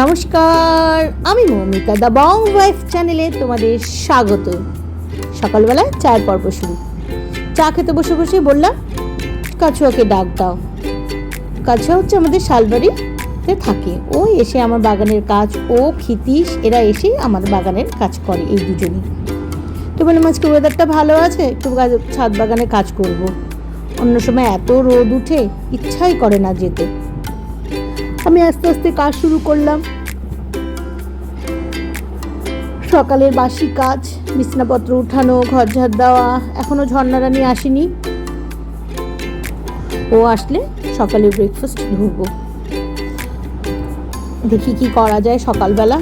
নমস্কার, আমি Moumita the Bong wife চ্যানেলে তোমাদের স্বাগত। সকালবেলা চায়ের পর্ব শুরু। চা খেতে বসে বসে বললাম, কাছুয়াকে ডাক দাও। কাছুয়া হচ্ছে আমাদের শালবাড়িতে থাকে। ও এসে আমার বাগানের কাজ, ও ক্ষিতীশ এরা এসে আমার বাগানের কাজ করে এই দুজনই তো বললাম, আজকে ওয়েদারটা ভালো আছে? একটু ছাদ বাগানে কাজ করব। অন্য সময় এত রোদ উঠে ইচ্ছাই করে না যেতে। আমি আস্তে আস্তে কাজ শুরু করলাম। সকালের বাসি কাজ, বিছনাপত্র উঠানো ঘর ঝাড় দেওয়া, এখনও ঝর্ণারানি আসেনি। ও আসলে সকালে ব্রেকফাস্ট ধরবো দেখি কি করা যায় সকালবেলা।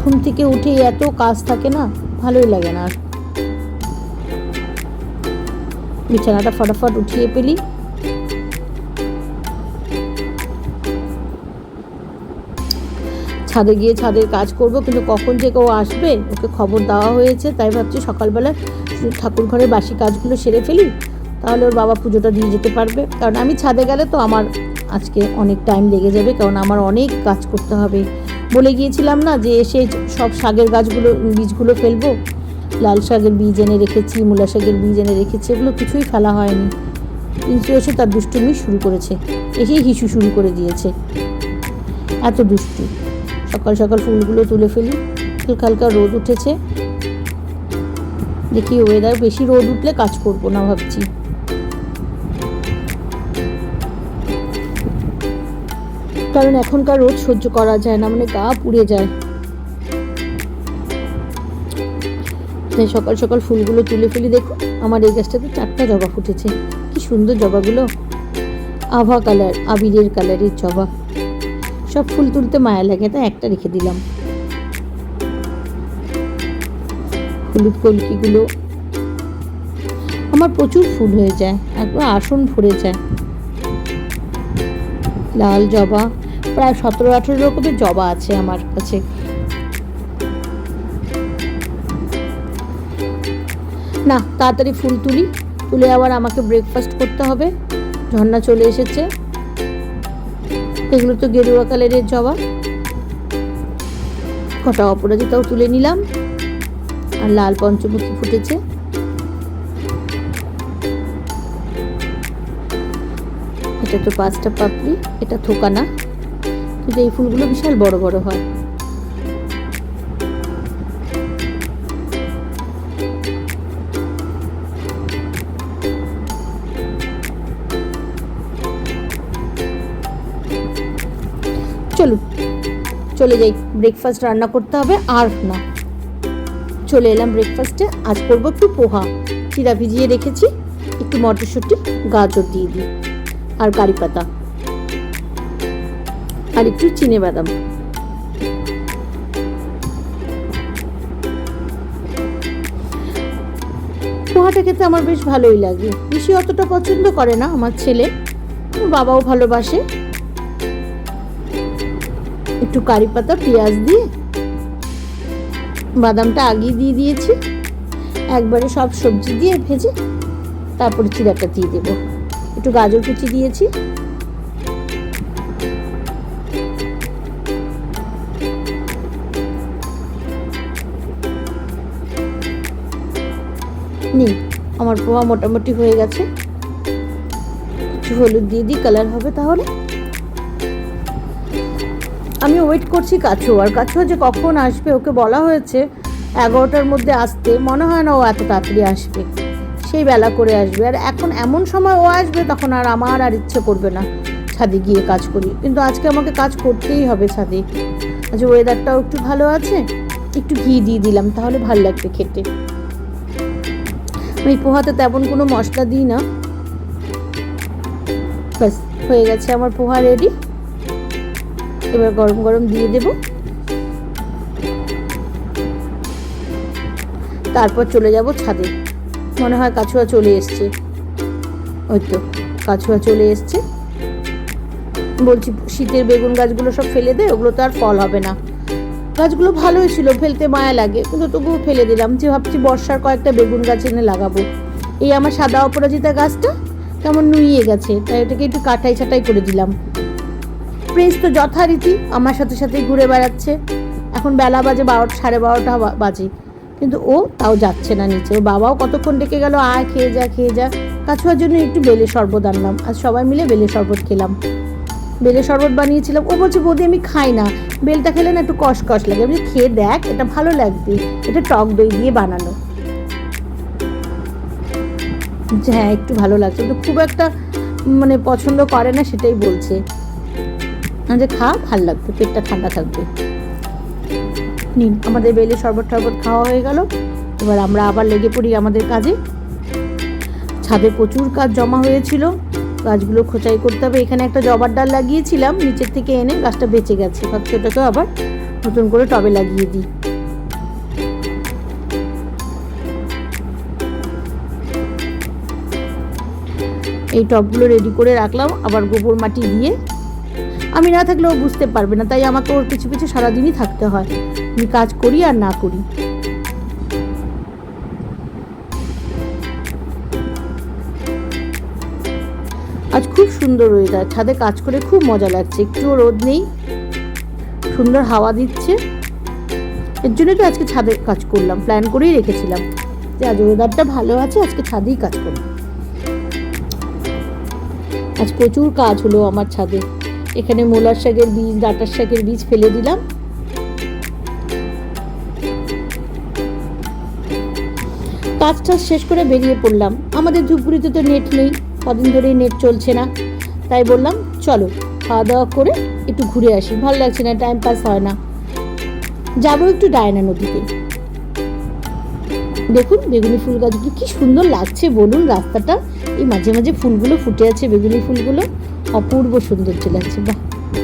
ঘুম থেকে উঠে এত কাজ থাকে না, ভালোই লাগে না আর। বিছানাটা ফটাফট উঠিয়ে পেলি ছাদে গিয়ে ছাদের কাজ করব, কিন্তু কখন যে কেউ আসবে, ওকে খবর দেওয়া হয়েছে, তাই ভাবছি সকালবেলা ঠাকুর ঘরের বাসি কাজগুলো সেরে ফেলি, তাহলে ওর বাবা পুজোটা দিয়ে যেতে পারবে। কারণ আমি ছাদে গেলে তো আমার আজকে অনেক টাইম লেগে যাবে, কারণ আমার অনেক কাজ করতে হবে। বলে গিয়েছিলাম না যে এসে সব শাকের গাছগুলো, বীজগুলো ফেলব, লাল শাকের বীজ এনে রেখেছি, মূলা শাকের বীজ এনে রেখেছি, এগুলো কিছুই ফেলা হয়নি। কিন্তু এসে তার দুষ্টুমি শুরু করেছে, এসেই হিসু শুরু করে দিয়েছে। এত দুষ্টু। সকাল সকাল ফুলগুলো তুলে ফেলি। হালকা হালকা রোদ উঠেছে। দেখি ওয়েদার বেশি রোদ উঠলে কাজ করব না ভাবছি। কারণ এখনকার রোদ সহ্য করা যায় না মানে গা পুড়ে যায়। তাই সকাল সকাল ফুলগুলো তুলে ফেলি। দেখো, আমার এই গাছটাতে চারটা জবা ফুটেছে। কি সুন্দর জবাগুলো। আভা কালার, আবিরের কালারের জবা। সব ফুল তুলতে মায়া লাগে, তাই একটা রেখে দিলাম। হলুদ কলকিগুলো। আমার প্রচুর ফুল হয়ে যায়, একবার আসন ভরে যায়। লাল জবা, প্রায় সতেরো আঠেরো রকমের জবা আছে আমার কাছে। না, তাড়াতাড়ি ফুল তুলি, তুলে আবার আমাকে ব্রেকফাস্ট করতে হবে। ঝর্ণা চলে এসেছে। এগুলো তো গেরুয়া কালারের জবা। কটা অপরাজিতাও তুলে নিলাম। আর লাল পঞ্চমুখী ফুটেছে। এটা তো পাঁচটা পাপড়ি, এটা থোকা না। কিন্তু এই ফুলগুলো বিশাল বড় বড় হয়। চলে যাই। ব্রেকফাস্ট রান্না করতে হবে, আর না। চলে এলাম ব্রেকফাস্টে আজ করব একটু পোহা। চিরা ভিজিয়ে রেখেছি। একটু মটরশুঁটি, গাজর দিয়ে দিই। আর কারি পাতা। আর একটু চিনে বাদাম। পোহাটা খেতে আমার বেশ ভালোই লাগে। বেশি অতটা পছন্দ করে না আমার ছেলে। বাবাও ভালোবাসে। একটু কারি পাতা, পেঁয়াজ দিয়ে বাদামটা আগিয়ে দিয়ে দিয়েছি। একবারে সব সবজি দিয়ে ভেজে তারপরে চিরাটা দিয়ে দেবো। একটু গাজর কুচি দিয়েছি। নিন, আমার পোহা মোটামুটি হয়ে গেছে। একটু হলুদ দিয়ে দিই, কালার হবে তাহলে। আমি ওয়েট করছি কাছুয়ার কাছুয়া যে কখন আসবে, ওকে বলা হয়েছে এগারোটার মধ্যে আসতে। মনে হয় না ও এত তাড়াতাড়ি আসবে। সেই বেলা করে আসবে। আর এখন এমন সময় ও আসবে, তখন আর আমার আর ইচ্ছে করবে না ছাদে গিয়ে কাজ করি। কিন্তু আজকে আমাকে কাজ করতেই হবে ছাদে। আচ্ছা ওয়েদারটাও একটু ভালো আছে, একটু ঘি দিয়ে দিলাম, তাহলে ভালো লাগবে খেতে। আমি পোহাতে তেমন কোনো মশলা দিই না। ব্যাস, হয়ে গেছে আমার পোহা রেডি এবার গরম গরম দিয়ে দেব। তারপর চলে যাব ছাদে। মনে হয় কাছুয়া চলে এসছে। ওই তো, কাছুয়া চলে এসছে। বলছি, শীতের বেগুন গাছগুলো সব ফেলে দে, ওগুলো তো আর ফল হবে না। গাছগুলো ভালোই ছিল, ফেলতে মায়া লাগে, কিন্তু তবুও ফেলে দিলাম। যে ভাবছি বর্ষার কয়েকটা বেগুন গাছ এনে লাগাবো। এই আমার সাদা অপরাজিতা গাছটা কেমন নুইয়ে গেছে, তাই ওটাকে একটু কাটাই ছাটাই করে দিলাম। প্রিন্স তো যথারীতি আমার সাথে সাথে ঘুরে বেড়াচ্ছে। এখন বেলা বাজে বারোটা সাড়ে বারোটা বাজে। কিন্তু ও তাও যাচ্ছে না নিচে। ওর বাবাও কতক্ষণ ডেকে গেল? আয়, খেয়ে যা খেয়ে যা। কাছুয়ার জন্য একটু বেলে শরবত আনলাম। আর সবাই মিলে বেলে শরবত খেলাম। বেলে শরবত বানিয়েছিলাম। ও বলছে, বৌদি, আমি খাই না। বেলটা খেলে না একটু কষ কষ লাগে। আমি খেয়ে দেখ, এটা ভালো লাগবে। এটা টক দই দিয়ে বানানো হ্যাঁ একটু ভালো লাগছে। কিন্তু খুব একটা মানে পছন্দ করে না, সেটাই বলছে। যে খা, ভালো লাগবে, পেটটা ঠান্ডা থাকবে। নিন, আমাদের বেলে শরবত টরবত খাওয়া হয়ে গেল। এবার আমরা আবার লেগে পড়ি আমাদের কাজে। ছাদে প্রচুর কাজ জমা হয়েছিল। গাছগুলো খোঁচাই করতে হবে। এখানে একটা জবার ডাল লাগিয়েছিলাম, নিচের থেকে এনে গাছটা বেঁচে গেছে। ওটাকেও আবার নতুন করে টবে লাগিয়ে দিই। এই টবগুলো রেডি করে রাখলাম। আবার গোবর মাটি দিয়ে আমি না থাকলে ও বুঝতে পারবে না, তাই আমাকে ওর পিছু পিছু সারাদিনই থাকতে হয়। আমি কাজ করি আর না করি। আজ খুব সুন্দর ওয়েদার ছাদে কাজ করে খুব মজা লাগছে, একটুও রোদ নেই। সুন্দর হাওয়া দিচ্ছে। এর জন্যই তো আজকে ছাদে কাজ করলাম প্ল্যান করেই রেখেছিলাম। যে আজ ওয়েদারটা ভালো আছে, আজকে ছাদেই কাজ করব। আজ প্রচুর কাজ হলো আমার ছাদে। এখানে মোলার শাকের বীজ, ডাটার শাকের বীজ ফেলে দিলাম। কাজ টাজ শেষ করে বেরিয়ে পড়লাম। আমাদের ধূপগুড়িতে তো নেট নেই, কদিন ধরেই নেট চলছে না। তাই বললাম, চলো, খাওয়া দাওয়া করে একটু ঘুরে আসি। ভালো লাগছে না টাইম পাস হয় না। যাব একটু ডায়না নদীতে। দেখুন, বেগুনি ফুল গাছগুলো কি সুন্দর লাগছে। বলুন, রাস্তাটা, এই মাঝে মাঝে ফুলগুলো ফুটে আছে বেগুনি ফুলগুলো। অপূর্ব সৌন্দর্য লাগছে, বাহ,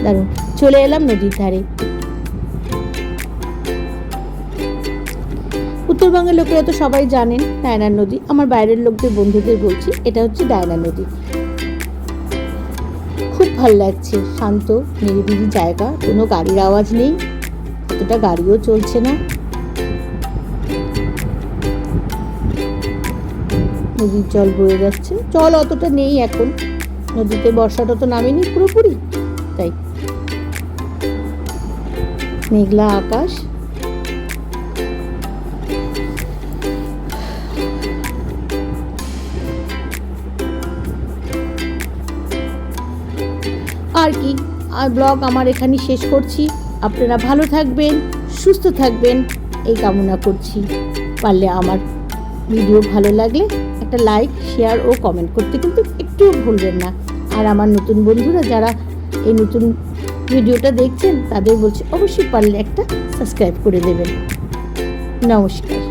দারুণ। চলে এলাম নদীর ধারে। উত্তরবঙ্গের লোকেরা তো সবাই জানেন ডায়না নদী। আমার বাইরের লোকদের, বন্ধুদের বলছি, এটা হচ্ছে ডায়না নদী। খুব ভালো লাগছে, শান্ত, নিরিবিলি জায়গা, কোনো গাড়ির আওয়াজ নেই, অতটা গাড়িও চলছে না। নদীর জল বয়ে যাচ্ছে, জল অতটা নেই এখন। নদীতে বর্ষাটা তো নামেনি পুরোপুরি, তাই। মেঘলা আকাশ। আর কি, আর ব্লগ আমার এখানে শেষ করছি। আপনারা ভালো থাকবেন, সুস্থ থাকবেন, এই কামনা করছি। পারলে আমার ভিডিও ভালো লাগলে একটা লাইক, শেয়ার ও কমেন্ট করতে কিন্তু একটু ভুলবেন না। আর আমার নতুন বন্ধুরা যারা এই নতুন ভিডিওটা দেখছেন, তাদের বলছি, অবশ্যই পারলে একটা সাবস্ক্রাইব করে দেবেন। নমস্কার।